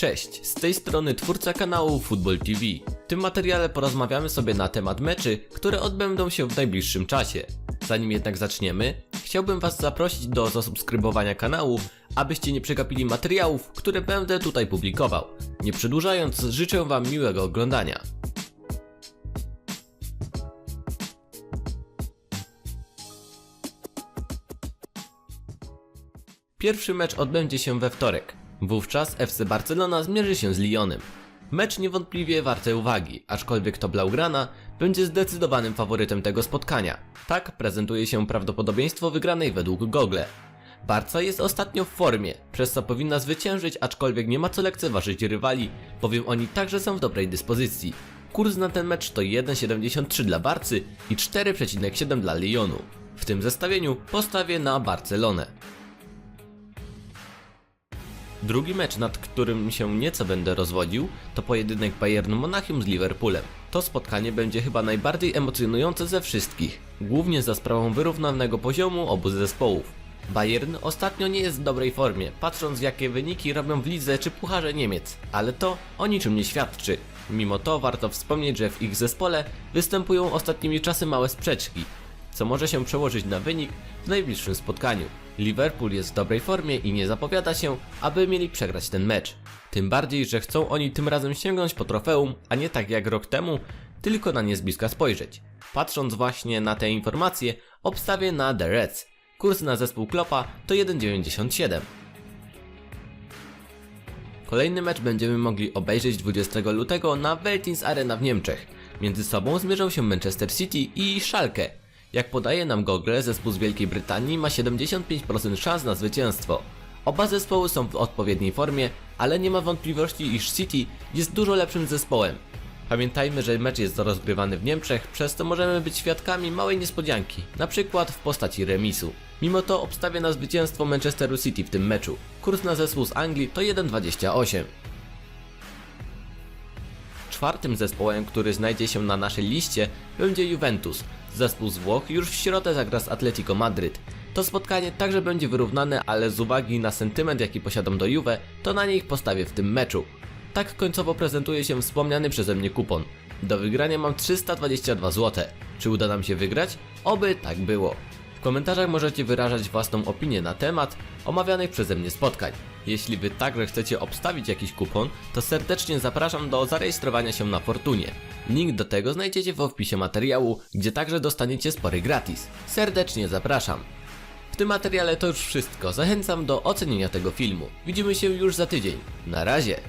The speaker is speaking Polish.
Cześć, z tej strony twórca kanału Football TV. W tym materiale porozmawiamy sobie na temat meczy, które odbędą się w najbliższym czasie. Zanim jednak zaczniemy, chciałbym Was zaprosić do zasubskrybowania kanału, abyście nie przegapili materiałów, które będę tutaj publikował. Nie przedłużając, życzę Wam miłego oglądania. Pierwszy mecz odbędzie się we wtorek. Wówczas FC Barcelona zmierzy się z Lyonem. Mecz niewątpliwie warty uwagi, aczkolwiek to Blaugrana będzie zdecydowanym faworytem tego spotkania. Tak prezentuje się prawdopodobieństwo wygranej według Google. Barca jest ostatnio w formie, przez co powinna zwyciężyć, aczkolwiek nie ma co lekceważyć rywali, bowiem oni także są w dobrej dyspozycji. Kurs na ten mecz to 1,73 dla Barcy i 4,7 dla Lyonu. W tym zestawieniu postawię na Barcelonę. Drugi mecz, nad którym się nieco będę rozwodził, to pojedynek Bayernu Monachium z Liverpoolem. To spotkanie będzie chyba najbardziej emocjonujące ze wszystkich, głównie za sprawą wyrównanego poziomu obu zespołów. Bayern ostatnio nie jest w dobrej formie, patrząc jakie wyniki robią w lidze czy pucharze Niemiec, ale to o niczym nie świadczy. Mimo to warto wspomnieć, że w ich zespole występują ostatnimi czasy małe sprzeczki, co może się przełożyć na wynik w najbliższym spotkaniu. Liverpool jest w dobrej formie i nie zapowiada się, aby mieli przegrać ten mecz. Tym bardziej, że chcą oni tym razem sięgnąć po trofeum, a nie tak jak rok temu, tylko na nie z bliska spojrzeć. Patrząc właśnie na te informacje, obstawię na The Reds. Kurs na zespół Klopa to 1,97. Kolejny mecz będziemy mogli obejrzeć 20 lutego na Veltins Arena w Niemczech. Między sobą zmierzą się Manchester City i Schalke. Jak podaje nam Google, zespół z Wielkiej Brytanii ma 75% szans na zwycięstwo. Oba zespoły są w odpowiedniej formie, ale nie ma wątpliwości, iż City jest dużo lepszym zespołem. Pamiętajmy, że mecz jest rozgrywany w Niemczech, przez to możemy być świadkami małej niespodzianki, na przykład w postaci remisu. Mimo to obstawię na zwycięstwo Manchesteru City w tym meczu. Kurs na zespół z Anglii to 1,28. Czwartym zespołem, który znajdzie się na naszej liście, będzie Juventus. Zespół z Włoch już w środę zagra z Atletico Madryt. To spotkanie także będzie wyrównane, ale z uwagi na sentyment jaki posiadam do Juve, to na nich postawię w tym meczu. Tak końcowo prezentuje się wspomniany przeze mnie kupon. Do wygrania mam 322 zł. Czy uda nam się wygrać? Oby tak było. W komentarzach możecie wyrażać własną opinię na temat omawianych przeze mnie spotkań. Jeśli wy także chcecie obstawić jakiś kupon, to serdecznie zapraszam do zarejestrowania się na Fortunie. Link do tego znajdziecie w opisie materiału, gdzie także dostaniecie spory gratis. Serdecznie zapraszam. W tym materiale to już wszystko. Zachęcam do ocenienia tego filmu. Widzimy się już za tydzień. Na razie.